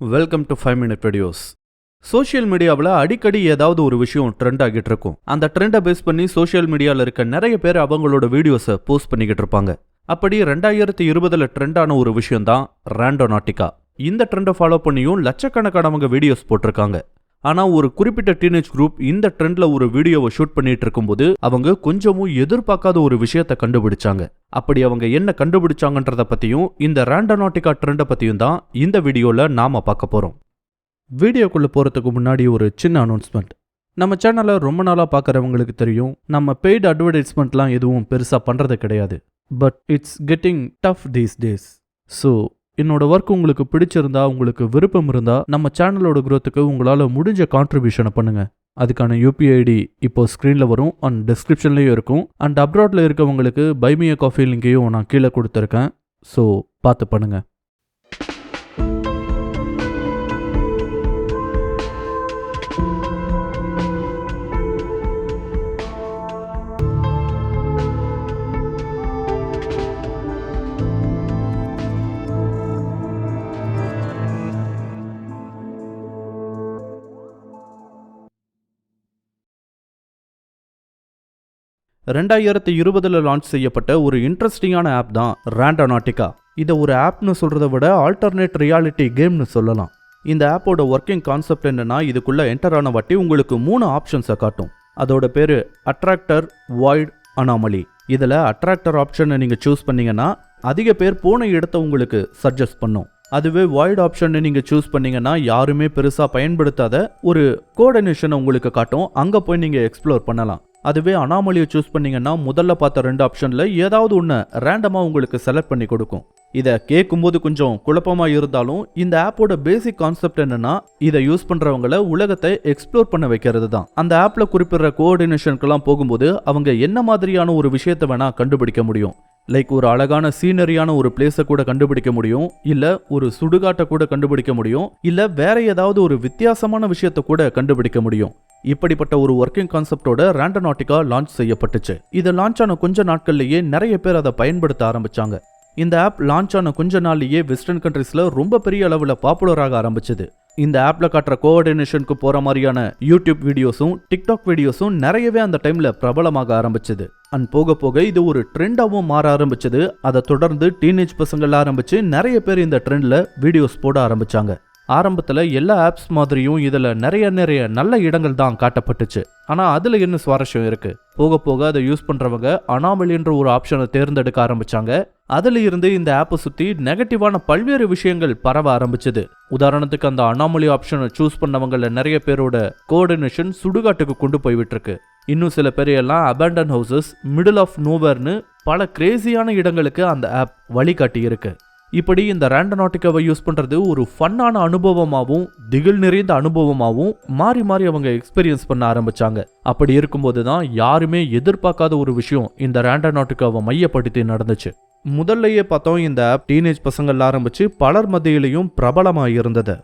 Welcome to five minute videos social மீடியாவில் அடிக்கடி ஏதாவது ஒரு விஷயம் ட்ரெண்ட் ஆகிட்டு இருக்கும். அந்த ட்ரெண்டை பேஸ் பண்ணி சோஷியல் மீடியாவில் இருக்க நிறைய பேர் அவங்களோட வீடியோஸை போஸ்ட் பண்ணிக்கிட்டு இருப்பாங்க. அப்படி ரெண்டாயிரத்தி இருபதுல ட்ரெண்டான ஒரு விஷயம் தான் ரேண்டோநாட்டிகா இந்த ட்ரெண்டை ஃபாலோ பண்ணியும் லட்சக்கணக்கானவங்க வீடியோஸ் போட்டிருக்காங்க. ஆனால் ஒரு குறிப்பிட்ட டீனேஜ் குரூப் இந்த ட்ரெண்ட்ல ஒரு வீடியோவை ஷூட் பண்ணிட்டு இருக்கும்போது அவங்க கொஞ்சமும் எதிர்பார்க்காத ஒரு விஷயத்தை கண்டுபிடிச்சாங்க. அப்படி அவங்க என்ன கண்டுபிடிச்சாங்கன்றத பற்றியும் இந்த ரேண்டோநாட்டிகா ட்ரெண்டை பற்றியும் தான் இந்த வீடியோவில் நாம பார்க்க போகிறோம் வீடியோக்குள்ள போறதுக்கு முன்னாடி ஒரு சின்ன அனௌன்ஸ்மெண்ட் நம்ம சேனலை ரொம்ப நாளாக பார்க்குறவங்களுக்கு தெரியும் நம்ம பெய்டு அட்வர்டைஸ்மெண்ட்லாம் எதுவும் பெருசாக பண்ணுறது கிடையாது. But it's getting tough these days so என்னோட ஒர்க் உங்களுக்கு பிடிச்சிருந்தா உங்களுக்கு விருப்பம் இருந்தா நம்ம சேனலோட குரோத்துக்கு உங்களால் முடிஞ்ச கான்ட்ரிபியூஷனை பண்ணுங்க. அதுக்கான யூபிஐ ஐடி இப்போ ஸ்க்ரீனில் வரும் அண்ட் டிஸ்கிரிப்ஷன்லேயும் இருக்கும். அண்ட் அப்ராட்ல இருக்கவங்களுக்கு பைமிய காஃபி லிங்கையும் நான் கீழே கொடுத்துருக்கேன். ஸோ பார்த்து பண்ணுங்கள் ரெண்டாயிரத்தி இருபதுல லான்ச் செய்யப்பட்ட ஒரு இன்ட்ரெஸ்டிங்கான ஆப் தான் ரேண்டோநாட்டிகா இதை ஒரு ஆப்னு சொல்கிறத விட ஆல்டர்னேட் ரியாலிட்டி கேம்னு சொல்லலாம். இந்த ஆப்போட ஒர்க்கிங் கான்செப்ட் என்னன்னா இதுக்குள்ள என்டர் ஆன வாட்டி உங்களுக்கு மூணு ஆப்ஷன்ஸை காட்டும். அதோட பேர் அட்ராக்டர் வாய்ட் அனாமலி இதில் அட்ராக்டர் ஆப்ஷனை நீங்கள் சூஸ் பண்ணீங்கன்னா அதிக பேர் போன இடத்த உங்களுக்கு சஜஸ்ட் பண்ணும். அதுவே வாய்ட் ஆப்ஷனை நீங்கள் சூஸ் பண்ணிங்கன்னா யாருமே பெருசாக பயன்படுத்தாத ஒரு கோஆர்டினேஷனை உங்களுக்கு காட்டும். அங்கே போய் நீங்கள் எக்ஸ்ப்ளோர் பண்ணலாம். அதுவே அனாமலியை சூஸ் பண்ணீங்கன்னா முதல்ல பார்த்த ரெண்டு ஆப்ஷனில் ஏதாவது ஒன்று ரேண்டமாக உங்களுக்கு செலக்ட் பண்ணி கொடுக்கும். இதை கேட்கும்போது கொஞ்சம் குழப்பமாக இருந்தாலும் இந்த ஆப்போட பேசிக் கான்செப்ட் என்னன்னா இதை யூஸ் பண்ணுறவங்கள உலகத்தை எக்ஸ்ப்ளோர் பண்ண வைக்கிறது தான். அந்த ஆப்பில் குறிப்பிடுற கோஆர்டினேஷனுக்கெல்லாம் போகும்போது அவங்க என்ன மாதிரியான ஒரு விஷயத்தை வேணால் கண்டுபிடிக்க முடியும். லைக் ஒரு அழகான சீனரியான ஒரு பிளேஸை கூட கண்டுபிடிக்க முடியும் இல்லை ஒரு சுடுகாட்டை கூட கண்டுபிடிக்க முடியும் இல்லை வேற ஏதாவது ஒரு வித்தியாசமான விஷயத்தை கூட கண்டுபிடிக்க முடியும். இப்படிப்பட்ட ஒரு ஒர்க்கிங் கான்செப்டோட ரேண்டனாட்டிகா லான்ச் செய்யப்பட்டுச்சு. இது லான்ச் ஆன கொஞ்ச நாட்கள்லேயே நிறைய பேர் அதை பயன்படுத்த ஆரம்பிச்சாங்க. இந்த ஆப் லான்ச் ஆன கொஞ்ச நாள்லேயே வெஸ்டர்ன் கண்ட்ரீஸில் ரொம்ப பெரிய அளவில் பாப்புலராக ஆரம்பிச்சது. இந்த ஆப்பில் காட்டுற கோஆர்டினேஷனுக்கு போகிற மாதிரியான யூடியூப் வீடியோஸும் டிக்டாக் வீடியோஸும் நிறையவே அந்த டைமில் பிரபலமாக ஆரம்பிச்சது. அண்ட் போக போக இது ஒரு ட்ரெண்டாகவும் மாற ஆரம்பிச்சது. அதை தொடர்ந்து டீனேஜ் பசங்கள் ஆரம்பித்து நிறைய பேர் இந்த ட்ரெண்டில் வீடியோஸ் போட ஆரம்பித்தாங்க ஆரம்பத்தில் எல்லா ஆப்ஸ் மாதிரியும் இதில் நிறைய நிறைய நல்ல இடங்கள் தான் காட்டப்பட்டுச்சு. ஆனால் அதில் என்ன சுவாரஸ்யம் இருக்குது போக போக அதை யூஸ் பண்ணுறவங்க அனாமலின்ற ஒரு ஆப்ஷனை தேர்ந்தெடுக்க ஆரம்பித்தாங்க அதில் இருந்து இந்த ஆப்பை சுற்றி நெகட்டிவான பல்வேறு விஷயங்கள் பரவ ஆரம்பிச்சது. உதாரணத்துக்கு அந்த அனாமலி ஆப்ஷனை சூஸ் பண்ணவங்கள நிறைய பேரோட கோஆர்டினேஷன் சுடுகாட்டுக்கு கொண்டு போய்விட்டுருக்கு இன்னும் சில பேர் எல்லாம் அபேண்டன் ஹவுசஸ் மிடில் ஆஃப் நோவேர்னு பல கிரேசியான இடங்களுக்கு அந்த ஆப் வழிகாட்டி இருக்குது இப்படி இந்த ரேண்டனாட்டிக்காவை யூஸ் பண்ணுறது ஒரு ஃபன்னான அனுபவமாகவும் திகில் நிறைந்த அனுபவமாகவும் மாறி மாறி அவங்க எக்ஸ்பீரியன்ஸ் பண்ண ஆரம்பிச்சாங்க. அப்படி இருக்கும்போது தான் யாருமே எதிர்பார்க்காத ஒரு விஷயம் இந்த ரேண்டனாட்டிக்காவை மையப்படுத்தி நடந்துச்சு. முதல்லையே பார்த்தோம் இந்த ஆப் டீனேஜ் பசங்கள் ஆரம்பிச்சு பலர் மத்தியிலையும் பிரபலமாக இருந்தது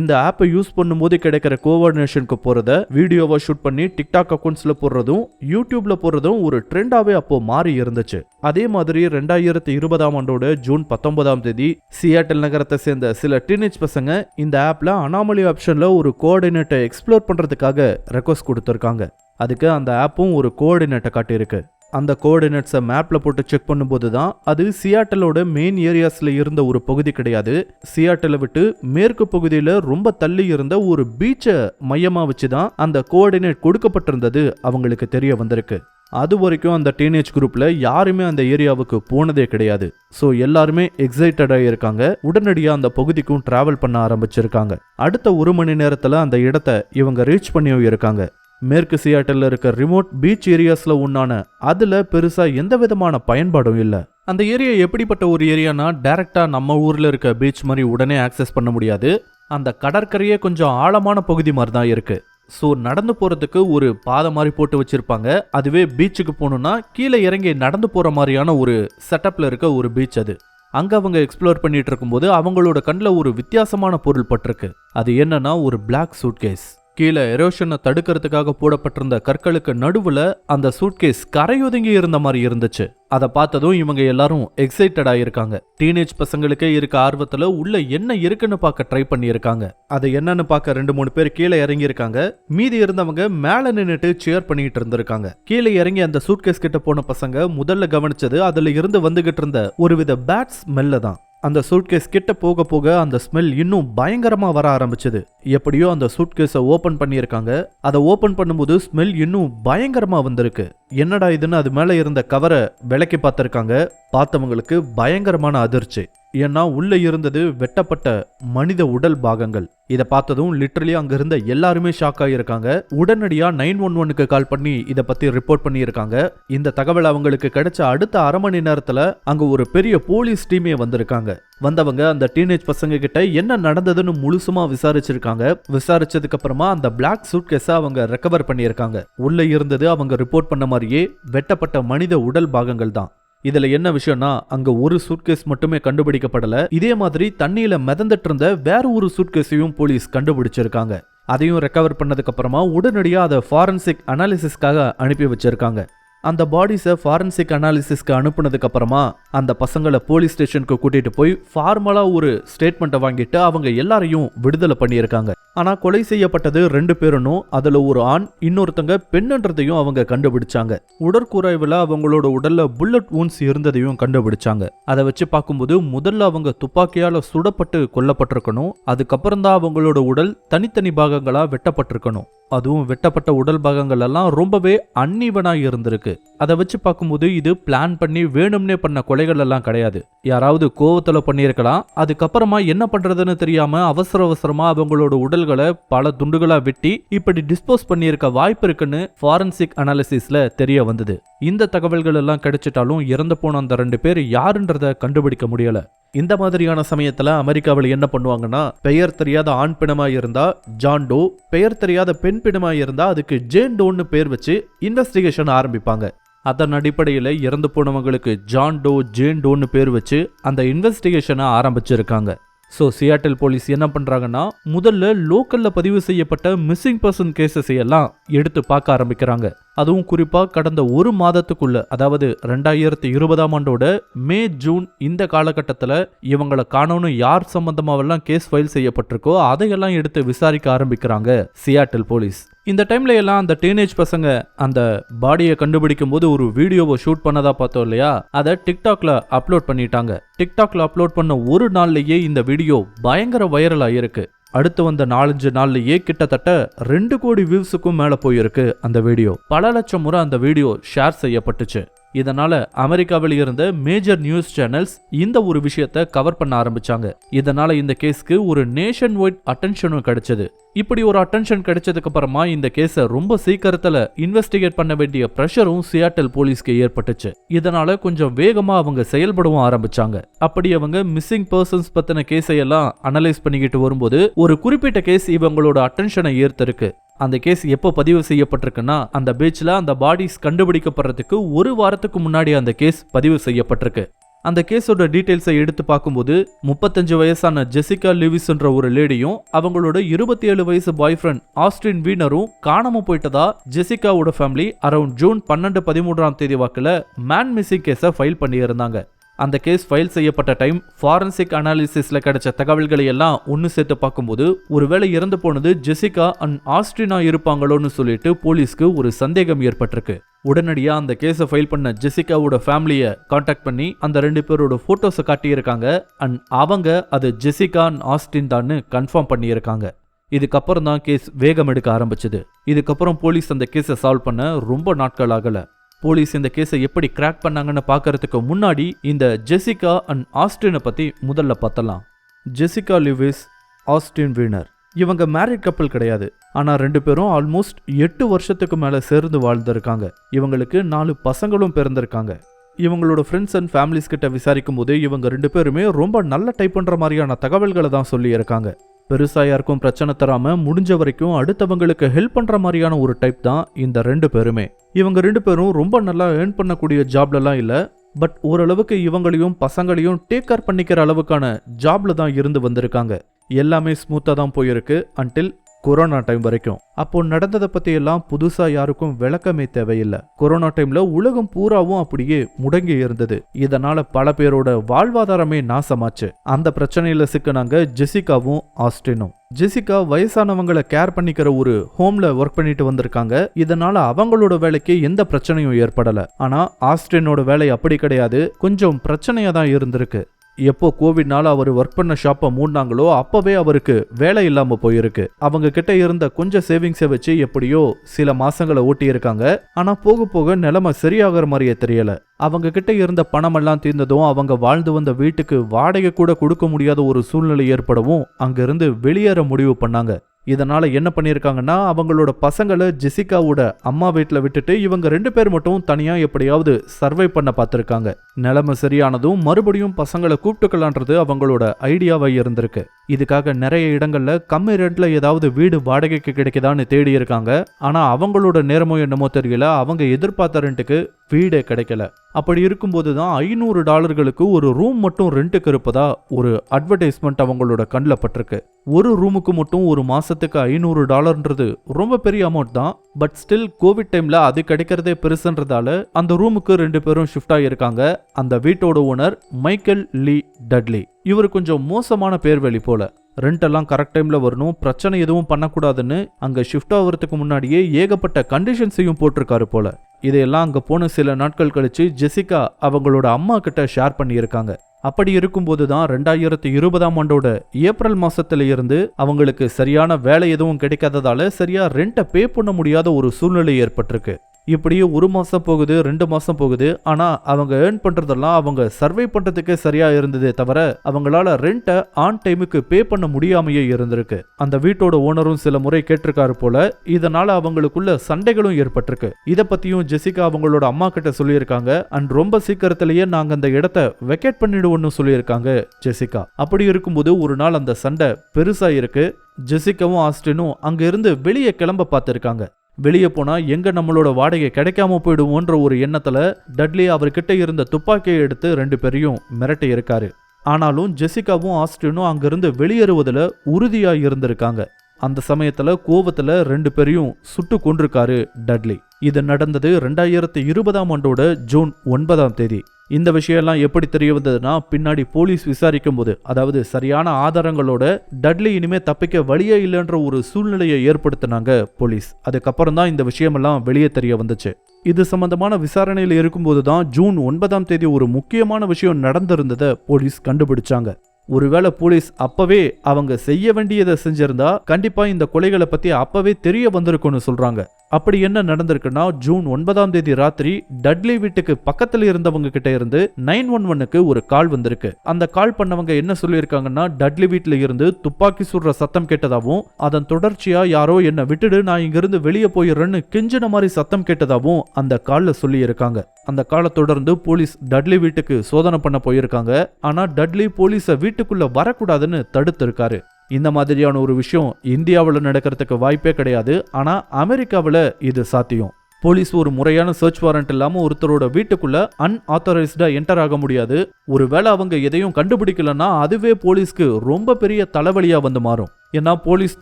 இந்த ஆப்பை யூஸ் பண்ணும்போது கிடைக்கிற கோஆர்டினேஷனுக்கு போகிறத வீடியோவை ஷூட் பண்ணி டிக்டாக் அக்கௌண்ட்ஸில் போடுறதும் யூடியூப்ல போடுறதும் ஒரு ட்ரெண்டாகவே அப்போ மாறி இருந்துச்சு. அதே மாதிரி ரெண்டாயிரத்தி இருபதாம் ஆண்டோட ஜூன் பத்தொன்பதாம் தேதி சியாட்டல் நகரத்தை சேர்ந்த சில டீனேஜ் பசங்க இந்த ஆப்ல அனாமலி ஆப்ஷன்ல ஒரு கோஆர்டினேட்டை எக்ஸ்ப்ளோர் பண்றதுக்காக ரெக்வஸ்ட் கொடுத்துருக்காங்க. அதுக்கு அந்த ஆப்பும் ஒரு கோஆர்டினேட்டை காட்டியிருக்கு. அந்த கோஆர்டினேட்ஸை மேப்பில் போட்டு செக் பண்ணும்போது தான் அது சியாட்டலோட மெயின் ஏரியாஸில் இருந்த ஒரு பகுதி கிடையாது. சியாட்டலை விட்டு மேற்கு பகுதியில் ரொம்ப தள்ளி இருந்த ஒரு பீச்சை மையமாக வச்சு தான் அந்த கோஆர்டினேட் கொடுக்கப்பட்டிருந்தது அவங்களுக்கு தெரிய வந்திருக்கு. அது வரைக்கும் அந்த டீனேஜ் குரூப்பில் யாருமே அந்த ஏரியாவுக்கு போனதே கிடையாது. ஸோ எல்லாருமே எக்ஸைட்டடாக இருக்காங்க. உடனடியாக அந்த பகுதிக்கும் ட்ராவல் பண்ண ஆரம்பிச்சிருக்காங்க. அடுத்த ஒரு மணி நேரத்தில் அந்த இடத்த இவங்க ரீச் பண்ணியும் இருக்காங்க. மேற்கு சியாட்டில் இருக்க ரிமோட் பீச் ஏரியாஸ்ல உண்டான அதுல பெருசா எந்த விதமான பயன்பாடும் இல்லை. அந்த ஏரியா எப்படிப்பட்ட ஒரு ஏரியானா டைரக்டா நம்ம ஊர்ல இருக்க பீச் மாதிரி உடனே ஆக்சஸ் பண்ண முடியாது. அந்த கடற்கரையே கொஞ்சம் ஆழமான பகுதி மாதிரி தான் இருக்கு. ஸோ நடந்து போகிறதுக்கு ஒரு பாதை மாதிரி போட்டு வச்சுருப்பாங்க. அதுவே பீச்சுக்கு போகணுன்னா கீழே இறங்கி நடந்து போகிற மாதிரியான ஒரு செட்டப்பில் இருக்க ஒரு பீச் அது. அங்கே அவங்க எக்ஸ்ப்ளோர் பண்ணிட்டு இருக்கும்போது அவங்களோட கண்ணில் ஒரு வித்தியாசமான பொருள் பட்டிருக்கு. அது என்னன்னா ஒரு பிளாக் சூட்கேஸ் கீழே எரோஷனை தடுக்கிறதுக்காக போடப்பட்டிருந்த கற்களுக்கு நடுவுல அந்த சூட்கேஸ் கரையொதுங்கி இருந்த மாதிரி இருந்துச்சு. அதை பார்த்ததும் இவங்க எல்லாரும் எக்ஸைட்டட் ஆயிருக்காங்க. டீனேஜ் பசங்களுக்கே இருக்க ஆர்வத்துல உள்ள என்ன இருக்குன்னு பார்க்க ட்ரை பண்ணியிருக்காங்க. அது என்னன்னு பார்க்க ரெண்டு மூணு பேர் கீழே இறங்கி இருக்காங்க மீதி இருந்தவங்க மேல நின்னுட்டு சேர் பண்ணிட்டு இருந்திருக்காங்க. கீழே இறங்கி அந்த சூட்கேஸ் கிட்ட போன பசங்க முதல்ல கவனிச்சது அதுல இருந்து வந்துகிட்டு இருந்த ஒருவித பேட் ஸ்மெல்ல தான். அந்த சூட்கேஸ் கிட்ட போக போக அந்த ஸ்மெல் இன்னும் பயங்கரமா வர ஆரம்பிச்சது. எப்படியோ அந்த சூட்கேஸை ஓபன் பண்ணியிருக்காங்க. அதை ஓபன் பண்ணும்போது ஸ்மெல் இன்னும் பயங்கரமா வந்திருக்கு. என்னடா இதுன்னு அது மேல இருந்த கவரை விளக்கி பார்த்திருக்காங்க. பார்த்தவங்களுக்கு பயங்கரமான அதிர்ச்சி. ஏன்னா உள்ளே இருந்தது வெட்டப்பட்ட மனித உடல் பாகங்கள். இதை பார்த்ததும் லிட்ரலி அங்க இருந்த எல்லாருமே ஷாக் ஆகியிருக்காங்க. உடனடியா நைன் ஒன் ஒனுக்கு கால் பண்ணி இதை பத்தி ரிப்போர்ட் பண்ணியிருக்காங்க. இந்த தகவல் அவங்களுக்கு கிடைச்ச அடுத்த அரை மணி நேரத்துல அங்க ஒரு பெரிய போலீஸ் டீமே வந்திருக்காங்க. வந்தவங்க அந்த டீனேஜ் பசங்க கிட்ட என்ன நடந்ததுன்னு முழுசுமா விசாரிச்சிருக்காங்க. விசாரிச்சதுக்கு அப்புறமா அந்த பிளாக் சூட் அவங்க ரெக்கவர் பண்ணியிருக்காங்க. உள்ள இருந்தது அவங்க ரிப்போர்ட் பண்ண மாதிரியே வெட்டப்பட்ட மனித உடல் பாகங்கள் தான். இதுல என்ன விஷயம்னா அங்க ஒரு சூட்கேஸ் மட்டுமே கண்டுபிடிக்கப்படல. இதே மாதிரி தண்ணியில மிதந்துட்டு இருந்த வேற ஒரு சூட்கேஸையும் போலீஸ் கண்டுபிடிச்சிருக்காங்க. அதையும் ரெக்கவர் பண்ணதுக்கு அப்புறமா உடனடியாக அதை ஃபாரன்சிக் அனாலிசிஸ்க்காக அனுப்பி வச்சிருக்காங்க. அந்த பாடிஸை ஃபாரன்சிக் அனாலிசிஸ்க்கு அனுப்புனதுக்கு அப்புறமா அந்த பசங்களை போலீஸ் ஸ்டேஷனுக்கு கூட்டிட்டு போய் ஃபார்மலா ஒரு ஸ்டேட்மெண்ட்டை வாங்கிட்டு அவங்க எல்லாரையும் விடுதலை பண்ணியிருக்காங்க. ஆனா கொலை செய்யப்பட்டது ரெண்டு பேருனும் அதுல ஒரு ஆண் இன்னொருத்தங்க பெண்ணுன்றதையும் அவங்க கண்டுபிடிச்சாங்க. உடற்கூறாய்வுல அவங்களோட உடல்ல புல்லட் வூன்ஸ் இருந்ததையும் கண்டுபிடிச்சாங்க. அதை வச்சு பார்க்கும்போது முதல்ல அவங்க துப்பாக்கியால சுடப்பட்டு கொல்லப்பட்டிருக்கணும் அதுக்கப்புறம் தான் அவங்களோட உடல் தனித்தனி பாகங்களா வெட்டப்பட்டிருக்கணும். அதுவும் வெட்டப்பட்ட உடல் பாகங்கள் எல்லாம் ரொம்பவே அன்னீவனாக இருந்திருக்கு. அதை வச்சு பார்க்கும்போது இது பிளான் பண்ணி வேணும்னே பண்ண கொலைகள் எல்லாம் கிடையாது. யாராவது கோவத்தில் பண்ணியிருக்கலாம். அதுக்கப்புறமா என்ன பண்றதுன்னு தெரியாம அவசர அவசரமா அவங்களோட உடல்களை பல துண்டுகளா வெட்டி இப்படி டிஸ்போஸ் பண்ணியிருக்க வாய்ப்பு இருக்குன்னு ஃபாரன்சிக் அனாலிசிஸ்ல தெரிய வந்தது. இந்த தகவல்கள் எல்லாம் கிடைச்சிட்டாலும் இறந்து போன அந்த ரெண்டு பேர் யாருன்றத கண்டுபிடிக்க முடியல. இந்த மாதிரியான சமயத்துல அமெரிக்காவில் என்ன பண்ணுவாங்கன்னா பெயர் தெரியாத ஆண் பிணமா இருந்தா ஜான் டோ பெயர் தெரியாத பெண் பிணமா இருந்தா அதுக்கு ஜேன் டோன்னு பேர் வச்சு இன்வெஸ்டிகேஷன் ஆரம்பிப்பாங்க. அதன் அடிப்படையில் இறந்து போனவங்களுக்கு ஜான் டோ ஜேன் டோன்னு பேர் வச்சு அந்த இன்வெஸ்டிகேஷனை ஆரம்பிச்சிருக்காங்க. ஸோ சியாட்டல் போலீஸ் என்ன பண்ணுறாங்கன்னா முதல்ல லோக்கலில் பதிவு செய்யப்பட்ட மிஸ்ஸிங் பர்சன் கேசஸ் எல்லாம் எடுத்து பார்க்க ஆரம்பிக்கிறாங்க. அதுவும் குறிப்பாக கடந்த ஒரு மாதத்துக்குள்ள அதாவது ரெண்டாயிரத்தி இருபதாம் ஆண்டோட மே ஜூன் இந்த காலகட்டத்தில் இவங்களை காணோன்னு யார் சம்பந்தமாவெல்லாம் கேஸ் ஃபைல் செய்யப்பட்டிருக்கோ அதையெல்லாம் எடுத்து விசாரிக்க ஆரம்பிக்கிறாங்க சியாட்டல் போலீஸ் இந்த டைம்ல எல்லாம் அந்த டீனேஜ் பசங்க அந்த பாடியை கண்டுபிடிக்கும் போது ஒரு வீடியோவை ஷூட் பண்ணதா பார்த்தோம் இல்லையா? அதை டிக்டாக்ல அப்லோட் பண்ணிட்டாங்க. டிக்டாக்ல அப்லோட் பண்ண ஒரு நாள்லயே இந்த வீடியோ பயங்கர வைரல் ஆயிருக்கு. அடுத்து வந்த நாலஞ்சு நாள்லயே கிட்டத்தட்ட ரெண்டு கோடி வியூஸுக்கும் மேல போயிருக்கு அந்த வீடியோ பல லட்சம் முறை அந்த வீடியோ ஷேர் செய்யப்பட்டுச்சு. இதனால அமெரிக்காவில் இருந்த மேஜர் நியூஸ் சேனல்ஸ் இந்த ஒரு விஷயத்த கவர் பண்ண ஆரம்பிச்சாங்க. இதனால இந்த கேஸ்க்கு ஒரு நேஷன் வைட் அட்டென்ஷனும் கிடைச்சது. இப்படி ஒரு அட்டென்ஷன் கிடைச்சதுக்கு அப்புறமா இந்த கேஸை ரொம்ப சீக்கிரத்துல இன்வெஸ்டிகேட் பண்ண வேண்டிய ப்ரெஷரும் சியாட்டல் போலீஸ்க்கு ஏற்பட்டுச்சு. இதனால கொஞ்சம் வேகமா அவங்க செயல்படவும் ஆரம்பிச்சாங்க. அப்படி அவங்க மிஸ்ஸிங் பர்சன்ஸ் பத்தின கேஸை எல்லாம் அனலைஸ் பண்ணிக்கிட்டு வரும்போது ஒரு குறிப்பிட்ட கேஸ் இவங்களோட அட்டென்ஷனை ஈர்த்திருக்கு. அந்த கேஸ் எப்போ பதிவு செய்யப்பட்டிருக்குன்னா அந்த பீச்சில் அந்த பாடிஸ் கண்டுபிடிக்கப்படுறதுக்கு ஒரு வாரத்துக்கு முன்னாடி அந்த கேஸ் பதிவு செய்யப்பட்டிருக்கு. அந்த கேஸோட டீட்டெயில்ஸை எடுத்து பார்க்கும்போது முப்பத்தஞ்சு வயசான ஜெசிகா லிவிஸ்ன்ற ஒரு லேடியும் அவங்களோட இருபத்தி ஏழு வயசு பாய் ஃப்ரெண்ட் ஆஸ்டின் வீனரும் காணாம போயிட்டதா ஜெசிகாவோட ஃபேமிலி அரௌண்ட் ஜூன் பன்னெண்டு பதிமூன்றாம் தேதி வாக்கில் மேன் மிஸ்ஸிங் கேஸை ஃபைல் பண்ணியிருந்தாங்க. அந்த கேஸ் ஃபைல் செய்யப்பட்ட டைம் ஃபாரன்சிக் அனாலிசிஸில் கிடைச்ச தகவல்களை எல்லாம் ஒன்று சேர்த்து பார்க்கும்போது ஒருவேளை இறந்து போனது ஜெசிகா அண்ட் ஆஸ்ட்ரினா இருப்பாங்களோன்னு சொல்லிட்டு போலீஸ்க்கு ஒரு சந்தேகம் ஏற்பட்டிருக்கு. உடனடியாக அந்த கேஸை ஃபைல் பண்ண ஜெசிகாவோட ஃபேமிலியை காண்டாக்ட் பண்ணி அந்த ரெண்டு பேரோட ஃபோட்டோஸை காட்டியிருக்காங்க அண்ட் அவங்க அது ஜெசிகா அண்ட் ஆஸ்டின் தான்னு கன்ஃபார்ம் பண்ணியிருக்காங்க. இதுக்கப்புறம் தான் கேஸ் வேகம் எடுக்க ஆரம்பிச்சது. இதுக்கப்புறம் போலீஸ் அந்த கேஸை சால்வ் பண்ண ரொம்ப நாட்கள் ஆகலை. போலீஸ் இந்த கேஸை எப்படி கிராக் பண்ணாங்கன்னு பார்க்கறதுக்கு முன்னாடி இந்த ஜெசிகா அண்ட் ஆஸ்டினை பற்றி முதல்ல பார்த்தலாம். ஜெசிகா லிவிஸ் ஆஸ்டின் வீனர் இவங்க மேரிட் கப்பல் கிடையாது. ஆனால் ரெண்டு பேரும் ஆல்மோஸ்ட் எட்டு வருஷத்துக்கு மேலே சேர்ந்து வாழ்ந்திருக்காங்க. இவங்களுக்கு நாலு பசங்களும் பிறந்திருக்காங்க. இவங்களோட ஃப்ரெண்ட்ஸ் அண்ட் ஃபேமிலிஸ் கிட்ட விசாரிக்கும் போது இவங்க ரெண்டு பேருமே ரொம்ப நல்ல டைப் பண்ணுற மாதிரியான தகவல்களை தான் சொல்லியிருக்காங்க. பெருசாக யாருக்கும் பிரச்சனை தராமல் முடிஞ்ச வரைக்கும் அடுத்தவங்களுக்கு ஹெல்ப் பண்ணுற மாதிரியான ஒரு டைப் தான் இந்த ரெண்டு பேருமே. இவங்க ரெண்டு பேரும் ரொம்ப நல்லா ஏர்ன் பண்ணக்கூடிய ஜாப்லலாம் இல்லை பட் ஓரளவுக்கு இவங்களையும் பசங்களையும் டேக் கேர் பண்ணிக்கிற அளவுக்கான ஜாப்ல தான் இருந்து வந்திருக்காங்க. எல்லாமே ஸ்மூத்தாக தான் போயிருக்கு அன்டில் கொரோனா டைம் வரைக்கும். அப்போ நடந்ததை பத்தி எல்லாம் புதுசா யாருக்கும் விளக்கமே தேவையில்லை. கொரோனா டைம்ல உலகம் பூராவும் அப்படியே முடங்கி இருந்தது. இதனால பல பேரோட வாழ்வாதாரமே நாசமாச்சு. அந்த பிரச்சனையில சிக்கினாங்க ஜெசிகாவும் ஆஸ்டினும். ஜெசிகா வயசானவங்களை கேர் பண்ணிக்கிற ஒரு ஹோம்ல ஒர்க் பண்ணிட்டு வந்திருக்காங்க. இதனால அவங்களோட வேலைக்கு எந்த பிரச்சனையும் ஏற்படல. ஆனா ஆஸ்டினோட வேலை அப்படி கிடையாது. கொஞ்சம் பிரச்சனையா தான் இருந்திருக்கு. எப்போ கோவிட்னால அவர் ஒர்க் பண்ண ஷாப்பை மூடினாங்களோ அப்பவே அவருக்கு வேலை இல்லாம போயிருக்கு. அவங்க கிட்ட இருந்த கொஞ்சம் சேவிங்ஸை வச்சு எப்படியோ சில மாசங்களை ஓட்டியிருக்காங்க ஆனா போக போக நிலைமை சரியாகிற மாதிரியே தெரியல. அவங்க கிட்ட இருந்த பணமெல்லாம் தீர்ந்ததும் அவங்க வாழ்ந்து வந்த வீட்டுக்கு வாடகை கூட கொடுக்க முடியாத ஒரு சூழ்நிலை ஏற்படவும் அங்கிருந்து வெளியேற முடிவு பண்ணாங்க. இதனால் என்ன பண்ணியிருக்காங்கன்னா அவங்களோட பசங்களை ஜெசிகாவோட அம்மா வீட்டில் விட்டுட்டு இவங்க ரெண்டு பேர் மட்டும் தனியாக எப்படியாவது சர்வை பண்ண பார்த்துருக்காங்க. நிலைமை சரியானதும் மறுபடியும் பசங்களை கூப்பிட்டுக்கலான்றது அவங்களோட ஐடியாவாக இருந்திருக்கு. இதுக்காக நிறைய இடங்களில் கம்மி ரெண்டில் ஏதாவது வீடு வாடகைக்கு கிடைக்குதான்னு தேடி இருக்காங்க. ஆனால் அவங்களோட நேரமோ என்னமோ தெரியல. அவங்க எதிர்பார்த்த ரெண்ட்டுக்கு வீடே கிடைக்கல. அப்படி இருக்கும்போது தான் ஐநூறு டாலர்களுக்கு ஒரு ரூம் மட்டும் ரெண்ட்டுக்கு இருப்பதா ஒரு அட்வர்டைஸ்மெண்ட் அவங்களோட கண்ணில் பட்டிருக்கு. ஒரு ரூமுக்கு மட்டும் ஒரு மாசத்துக்கு ஐநூறு டாலர்ன்றது ரொம்ப பெரிய அமௌண்ட் தான். பட் ஸ்டில் கோவிட் டைம்ல அது கிடைக்கிறதே பெருசுன்றதால அந்த ரூமுக்கு ரெண்டு பேரும் ஷிஃப்ட் ஆகியிருக்காங்க. அந்த வீட்டோட ஓனர் மைக்கேல் லீ டட்லி இவர் கொஞ்சம் மோசமான பேர்வெளி போல. ரெண்ட் எல்லாம் கரெக்ட் டைமில் வரணும். பிரச்சனை எதுவும் பண்ணக்கூடாதுன்னு அங்கே ஷிஃப்ட் ஆகுறதுக்கு முன்னாடியே ஏகப்பட்ட கண்டிஷன்ஸையும் போட்டிருக்காரு போல. இதையெல்லாம் அங்கே போன சில நாட்கள் கழிச்சு ஜெசிகா அவங்களோட அம்மா கிட்ட ஷேர் பண்ணியிருக்காங்க. அப்படி இருக்கும்போது தான் ரெண்டாயிரத்தி இருபதாம் ஆண்டோட ஏப்ரல் மாசத்துல இருந்து அவங்களுக்கு சரியான வேலை எதுவும் கிடைக்காததால சரியா ரெண்ட்டை பே பண்ண முடியாத ஒரு சூழ்நிலை ஏற்பட்டிருக்கு. இப்படியே ஒரு மாதம் போகுது ரெண்டு மாதம் போகுது. ஆனால் அவங்க ஏர்ன் பண்ணுறதெல்லாம் அவங்க சர்வே பண்ணுறதுக்கே சரியாக இருந்ததே தவிர அவங்களால ரெண்ட்டை ஆன் டைமுக்கு பே பண்ண முடியாமையே இருந்திருக்கு. அந்த வீட்டோட ஓனரும் சில முறை கேட்டிருக்காரு போல இதனால அவங்களுக்குள்ள சண்டைகளும் ஏற்பட்டிருக்கு. இதை பற்றியும் ஜெசிகா அவங்களோட அம்மா கிட்ட சொல்லியிருக்காங்க. அண்ட் ரொம்ப சீக்கிரத்திலேயே நாங்கள் அந்த இடத்த வெக்கேட் பண்ணிடுவோம்னு சொல்லியிருக்காங்க ஜெசிகா. அப்படி இருக்கும்போது ஒரு நாள் அந்த சண்டை பெருசாக இருக்கு ஜெசிகாவும் ஆஸ்டினும் அங்கிருந்து வெளியே கிளம்ப பார்த்துருக்காங்க. வெளியே போனால் எங்கே நம்மளோட வாடகை கிடைக்காம போயிடுவோன்ற ஒரு எண்ணத்தில் டட்லி அவர்கிட்ட இருந்த துப்பாக்கியை எடுத்து ரெண்டு பேரையும் மிரட்டி இருக்காரு. ஆனாலும் ஜெசிகாவும் ஆஸ்டினும் அங்கிருந்து வெளியேறுவதில் உறுதியாக இருந்திருக்காங்க. அந்த சமயத்தில் கோவத்தில் ரெண்டு பேரையும் சுட்டு கொண்டிருக்காரு டட்லி. இது நடந்தது ரெண்டாயிரத்தி இருபதாம் ஆண்டோட ஜூன் ஒன்பதாம் தேதி. இந்த விஷயம்லாம் எப்படி தெரிய வந்ததுன்னா பின்னாடி போலீஸ் விசாரிக்கும் போது அதாவது சரியான ஆதாரங்களோட டட்லி இனிமே தப்பிக்க வழியே இல்லைன்ற ஒரு சூழ்நிலையை ஏற்படுத்தினாங்க போலீஸ். அதுக்கப்புறம் தான் இந்த விஷயமெல்லாம் வெளியே தெரிய வந்துச்சு. இது சம்பந்தமான விசாரணையில் இருக்கும்போது தான் ஜூன் ஒன்பதாம் தேதி ஒரு முக்கியமான விஷயம் நடந்திருந்ததை போலீஸ் கண்டுபிடிச்சாங்க. ஒருவேளை போலீஸ் அப்பவே அவங்க செய்ய வேண்டியதை செஞ்சிருந்தா கண்டிப்பா இந்த கொலைகளை பத்தி அப்பவே தெரிய வந்திருக்கும்னு சொல்றாங்க. அப்படி என்ன நடந்திருக்குன்னா ஜூன் ஒன்பதாம் தேதி ராத்திரி டட்லி வீட்டுக்கு பக்கத்துல இருந்தவங்க கிட்ட இருந்து நைன் ஒன் ஒன்னுக்கு ஒரு கால் வந்திருக்கு. அந்த கால் பண்ணவங்க என்ன சொல்லியிருக்காங்கன்னா டட்லி வீட்டுல இருந்து துப்பாக்கி சுடுற சத்தம் கேட்டதாகவும் அதன் தொடர்ச்சியா யாரோ என்ன விட்டுடு நான் இங்கிருந்து வெளியே போயிடுறேன்னு கெஞ்சின மாதிரி சத்தம் கேட்டதாகவும் அந்த கால்ல சொல்லியிருக்காங்க. அந்த காலை தொடர்ந்து போலீஸ் டட்லி வீட்டுக்கு சோதனை பண்ண போயிருக்காங்க. ஆனா டட்லி போலீஸை வீட்டுக்குள்ள வரக்கூடாதுன்னு தடுத்திருக்காரு. இந்த மாதிரியான ஒரு விஷயம் இந்தியாவில் நடக்கிறதுக்கு வாய்ப்பே கிடையாது. ஆனா அமெரிக்காவில் இது சாத்தியம். போலீஸ் ஒரு முறையான சர்ச் வாரண்ட் இல்லாமல் ஒருத்தரோட வீட்டுக்குள்ள அன்ஆத்தரைஸ்டா என்டர் ஆக முடியாது. ஒருவேளை அவங்க எதையும் கண்டுபிடிக்கலன்னா அதுவே போலீஸ்க்கு ரொம்ப பெரிய தலைவலியா வந்து மாறும். ஏன்னா போலீஸ்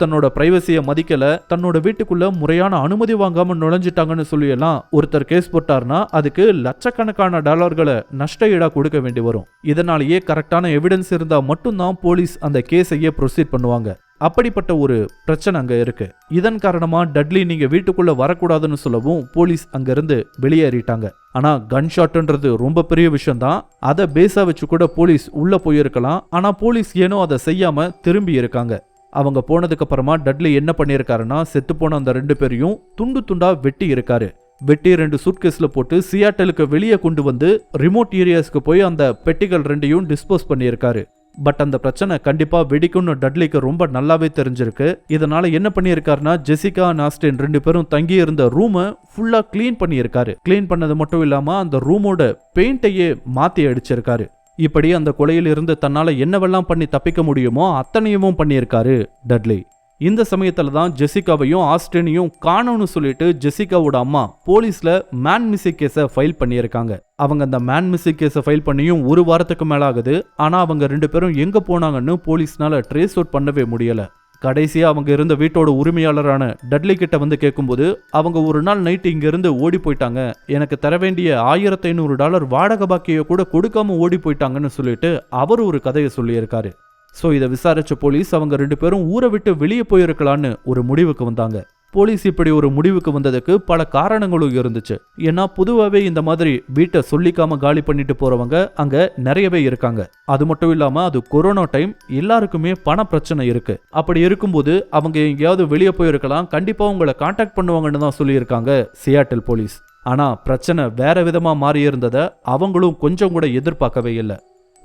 தன்னோட பிரைவசியை மதிக்கல தன்னோட வீட்டுக்குள்ள முறையான அனுமதி வாங்காம நுழைஞ்சிட்டாங்கன்னு சொல்லியெல்லாம் ஒருத்தர் கேஸ் போட்டார்னா அதுக்கு லட்சக்கணக்கான டாலர்களை நஷ்ட ஈடா கொடுக்க வேண்டி வரும். இதனாலேயே கரெக்டான எவிடன்ஸ் இருந்தா மட்டும்தான் போலீஸ் அந்த கேஸையே ப்ரொசீட் பண்ணுவாங்க. அப்படிப்பட்ட ஒரு பிரச்சனை அங்கே இருக்கு. இதன் காரணமாக டட்லி நீங்கள் வீட்டுக்குள்ளே வரக்கூடாதுன்னு சொல்லவும் போலீஸ் அங்கேருந்து வெளியேறிட்டாங்க. ஆனால் கன்ஷாட்டுன்றது ரொம்ப பெரிய விஷயம் தான் அதை பேஸாக வச்சு கூட போலீஸ் உள்ளே போயிருக்கலாம். ஆனால் போலீஸ் ஏனோ அதை செய்யாமல் திரும்பி இருக்காங்க. அவங்க போனதுக்கு அப்புறமா டட்லி என்ன பண்ணியிருக்காருன்னா செத்து போன அந்த ரெண்டு பேரையும் துண்டு துண்டா வெட்டி இருக்காரு. வெட்டி ரெண்டு சூட்கேஸில் போட்டு சியாட்டலுக்கு வெளியே கொண்டு வந்து ரிமோட் ஏரியாஸ்க்கு போய் அந்த பெட்டிகள் ரெண்டையும் டிஸ்போஸ் பண்ணியிருக்காரு. பட் அந்த பிரச்சனை கண்டிப்பா வெடிக்கும்னு டட்லிக்கு ரொம்ப நல்லாவே தெரிஞ்சிருக்கு. இதனால என்ன பண்ணியிருக்காருன்னா ஜெசிகா நாஸ்டின் ரெண்டு பேரும் தங்கி இருந்த ரூமை ஃபுல்லா க்ளீன் பண்ணியிருக்காரு. க்ளீன் பண்ணது மட்டும் இல்லாம அந்த ரூமோட பெயிண்டையே மாத்தி அடிச்சிருக்காரு. இப்படி அந்த கொலையில் இருந்து தன்னால என்னவெல்லாம் பண்ணி தப்பிக்க முடியுமோ அத்தனையும் பண்ணியிருக்காரு டட்லி. இந்த சமயத்துல தான் ஜெசிகாவையும் ஆஸ்டினையும் காணோம்னு சொல்லிட்டு ஜெசிகாவோட அம்மா போலீஸ்ல மேன் மிஸ்ஸி கேஸை ஃபைல் பண்ணியிருக்காங்க. அவங்க அந்த மேன் மிஸ்ஸிங் கேஸை ஃபைல் பண்ணியும் ஒரு வாரத்துக்கு மேலே ஆகுது ஆனால் அவங்க ரெண்டு பேரும் எங்கே போனாங்கன்னு போலீஸ்னால ட்ரேஸ் அவுட் பண்ணவே முடியலை. கடைசியாக அவங்க இருந்த வீட்டோட உரிமையாளரான டட்லி கிட்ட வந்து கேட்கும்போது அவங்க ஒரு நாள் நைட்டு இங்கேருந்து ஓடி போயிட்டாங்க. எனக்கு தர வேண்டிய ஆயிரத்தி ஐநூறு டாலர் வாடகை பாக்கியை கூட கொடுக்காம ஓடி போயிட்டாங்கன்னு சொல்லிட்டு அவர் ஒரு கதையை சொல்லியிருக்காரு. ஸோ இதை விசாரித்த போலீஸ் அவங்க ரெண்டு பேரும் ஊரை விட்டு வெளியே போயிருக்கலான்னு ஒரு முடிவுக்கு வந்தாங்க. போலீஸ் இப்படி ஒரு முடிவுக்கு வந்ததுக்கு பல காரணங்களும் இருந்துச்சு. ஏன்னா பொதுவாகவே இந்த மாதிரி வீட்டை சொல்லிக்காம காலி பண்ணிட்டு போறவங்க அங்க நிறையவே இருக்காங்க. அது மட்டும் இல்லாம அது கொரோனா டைம் எல்லாருக்குமே பண பிரச்சனை இருக்கு. அப்படி இருக்கும்போது அவங்க எங்கேயாவது வெளியே போயிருக்கலாம். கண்டிப்பா உங்களை காண்டாக்ட் பண்ணுவாங்கன்னு தான் சொல்லியிருக்காங்க சியாட்டில் போலீஸ். ஆனா பிரச்சனை வேற விதமா மாறி இருந்ததை அவங்களும் கொஞ்சம் கூட எதிர்பார்க்கவே இல்லை.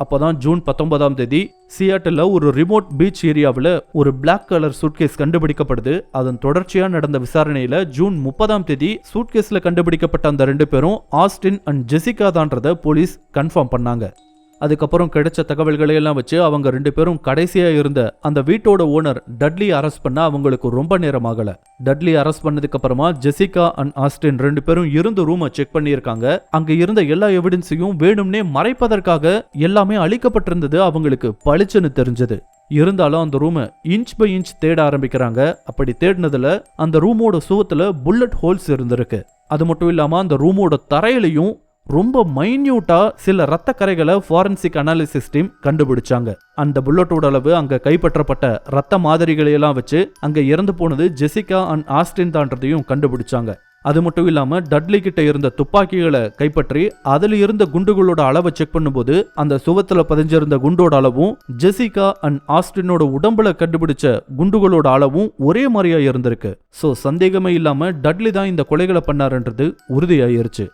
அப்போதான் ஜூன் பத்தொன்பதாம் தேதி சியாட்டில் ஒரு ரிமோட் பீச் ஏரியாவில் ஒரு பிளாக் கலர் சூட்கேஸ் கண்டுபிடிக்கப்படுது. அதன் தொடர்ச்சியாக நடந்த விசாரணையில் ஜூன் முப்பதாம் தேதி சூட்கேஸில் கண்டுபிடிக்கப்பட்ட அந்த ரெண்டு பேரும் ஆஸ்டின் அண்ட் ஜெசிகா தான்றதை போலீஸ் கன்ஃபார்ம் பண்ணாங்க. அதுக்கப்புறம் கிடைச்ச தகவல்களையெல்லாம் வச்சு அவங்க ரெண்டு பேரும் கடைசியா இருந்த அந்த வீட்டோட ஓனர் டட்லி அரெஸ்ட் பண்ண அவங்களுக்கு ரொம்ப நேரம் ஆகல. டட்லி அரெஸ்ட் பண்ணதுக்கு அப்புறமா ஜெசிகா அண்ட் ஆஸ்டின் ரெண்டு பேரும் இருந்த ரூமை செக் பண்ணியிருக்காங்க. அங்க இருந்த எல்லா எவிடன்ஸையும் வேணும்னே மறைப்பதற்காக எல்லாமே அழிக்கப்பட்டிருந்தது அவங்களுக்கு பளிச்சுன்னு தெரிஞ்சது. இருந்தாலும் அந்த ரூமை இன்ச் பை இன்ச் தேட ஆரம்பிக்கிறாங்க. அப்படி தேடினதுல அந்த ரூமோட சுவத்துல புல்லட் ஹோல்ஸ் இருந்திருக்கு. அது மட்டும் இல்லாம அந்த ரூமோட தரையிலையும் ரொம்ப மைன்யூட்டா சில ரத்த கரைகளை ஃபாரன்சிக் அனாலிசிஸ் டீம் கண்டுபிடிச்சாங்க. அந்த புல்லட்டோட அளவு அங்க கைப்பற்றப்பட்ட ரத்த மாதிரிகளையெல்லாம் வச்சு அங்க இறந்து போனது ஜெசிகா அண்ட் ஆஸ்டின் தான்றதையும் கண்டுபிடிச்சாங்க. அது மட்டும் இல்லாம டட்லி கிட்ட இருந்த துப்பாக்கிகளை கைப்பற்றி அதுல இருந்த குண்டுகளோட அளவை செக் பண்ணும்போது அந்த சுவத்துல பதிஞ்சிருந்த குண்டோட அளவும் ஜெசிகா அண்ட் ஆஸ்டினோட உடம்புல கண்டுபிடிச்ச குண்டுகளோட அளவும் ஒரே மாதிரியா இருந்திருக்கு. சோ சந்தேகமே இல்லாம டட்லி தான் இந்த கொலைகளை பண்ணாருன்றது உறுதியாயிருச்சு.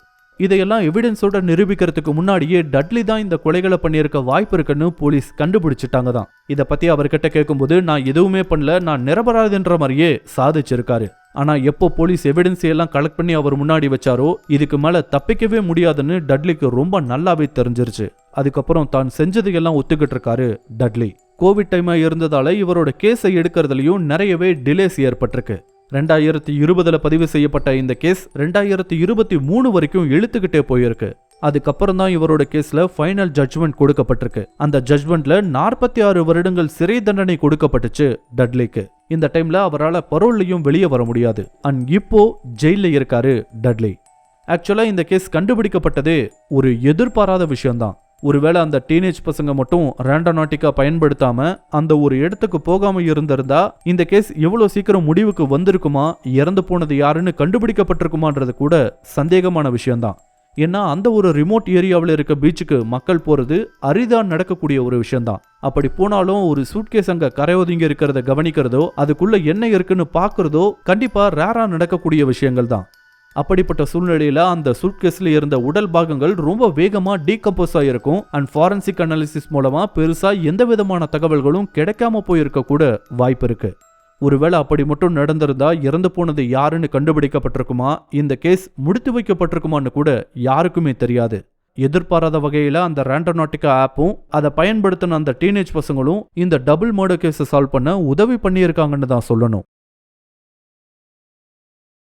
இதையெல்லாம் எவிடன்ஸோட நிரூபிக்கிறதுக்கு முன்னாடியே டட்லி தான் இந்த கொலைகளை பண்ணியிருக்க வாய்ப்பு இருக்குன்னு போலீஸ் கண்டுபிடிச்சிட்டாங்க தான் இதை பத்தி அவர்கிட்ட கேட்கும்போது நான் எதுவுமே பண்ணல நான் நிரபராதுன்ற மாதிரியே சாதிச்சிருக்காரு. ஆனா எப்போ போலீஸ் எவிடன்ஸ் எல்லாம் கலெக்ட் பண்ணி அவர் முன்னாடி வச்சாரோ இதுக்கு மேல தப்பிக்கவே முடியாதுன்னு டட்லிக்கு ரொம்ப நல்லாவே தெரிஞ்சிருச்சு. அதுக்கப்புறம் தான் செஞ்சதையெல்லாம் ஒத்துக்கிட்டு இருக்காரு டட்லி கோவிட் டைமா இருந்ததால இவரோட கேஸை எடுக்கிறதுலயும் நிறையவே டிலேஸ் ஏற்பட்டிருக்கு. ரெண்டாயிரத்தி இருபதுல பதிவு செய்யப்பட்ட இந்த கேஸ் ரெண்டாயிரத்தி இருபத்தி மூணு வரைக்கும் இழுத்துக்கிட்டே போயிருக்கு. அதுக்கப்புறம் தான் இவரோட கேஸ்ல ஃபைனல் ஜட்ஜ்மெண்ட் கொடுக்கப்பட்டிருக்கு. அந்த ஜட்ஜ்மெண்ட்ல நாற்பத்தி ஆறு வருடங்கள் சிறை தண்டனை கொடுக்கப்பட்டுச்சு டட்லிக்கு. இந்த டைம்ல அவரால் பரோல்லையும் வெளியே வர முடியாது. அண்ட் இப்போ ஜெயில இருக்காரு டட்லி. ஆக்சுவலா இந்த கேஸ் கண்டுபிடிக்கப்பட்டதே ஒரு எதிர்பாராத விஷயம்தான். ஒருவேளை அந்த டீனேஜ் பசங்க மட்டும் ரேண்டனாட்டிக்கா பயன்படுத்தாம அந்த ஒரு இடத்துக்கு போகாம இருந்திருந்தா இந்த கேஸ் எவ்வளவு சீக்கிரம் முடிவுக்கு வந்திருக்குமா இறந்து போனது யாருன்னு கண்டுபிடிக்கப்பட்டிருக்குமான்றது கூட சந்தேகமான விஷயம்தான். ஏன்னா அந்த ஒரு ரிமோட் ஏரியாவில் இருக்க பீச்சுக்கு மக்கள் போறது அரிதா நடக்கக்கூடிய ஒரு விஷயம்தான். அப்படி போனாலும் ஒரு சூட்கேஸ் அங்க கரை ஒதுங்கி இருக்கிறத கவனிக்கிறதோ அதுக்குள்ள என்ன இருக்குன்னு பார்க்குறதோ கண்டிப்பா ரேரா நடக்கக்கூடிய விஷயங்கள் தான் அப்படிப்பட்ட சூழ்நிலையில அந்த சூட்கேஸ்ல இருந்த உடல் பாகங்கள் ரொம்ப வேகமா டீகம்போஸ் ஆயிருக்கும். அண்ட் ஃபாரன்சிக் அனாலிசிஸ் மூலமா பெருசா எந்த விதமான தகவல்களும் கிடைக்காம போயிருக்க கூட வாய்ப்பு இருக்கு. ஒருவேளை அப்படி மட்டும் நடந்திருந்தா இறந்து போனது யாருன்னு கண்டுபிடிக்கப்பட்டிருக்குமா? இந்த கேஸ் முடித்து வைக்கப்பட்டிருக்குமான்னு கூட யாருக்குமே தெரியாது. எதிர்பாராத வகையில் அந்த ரேண்டோநாட்டிக்கா ஆப்பும் அதை பயன்படுத்தின அந்த டீனேஜ் பசங்களும் இந்த டபுள் மர்டர் கேஸை சால்வ் பண்ண உதவி பண்ணியிருக்காங்கன்னு தான் சொல்லணும்.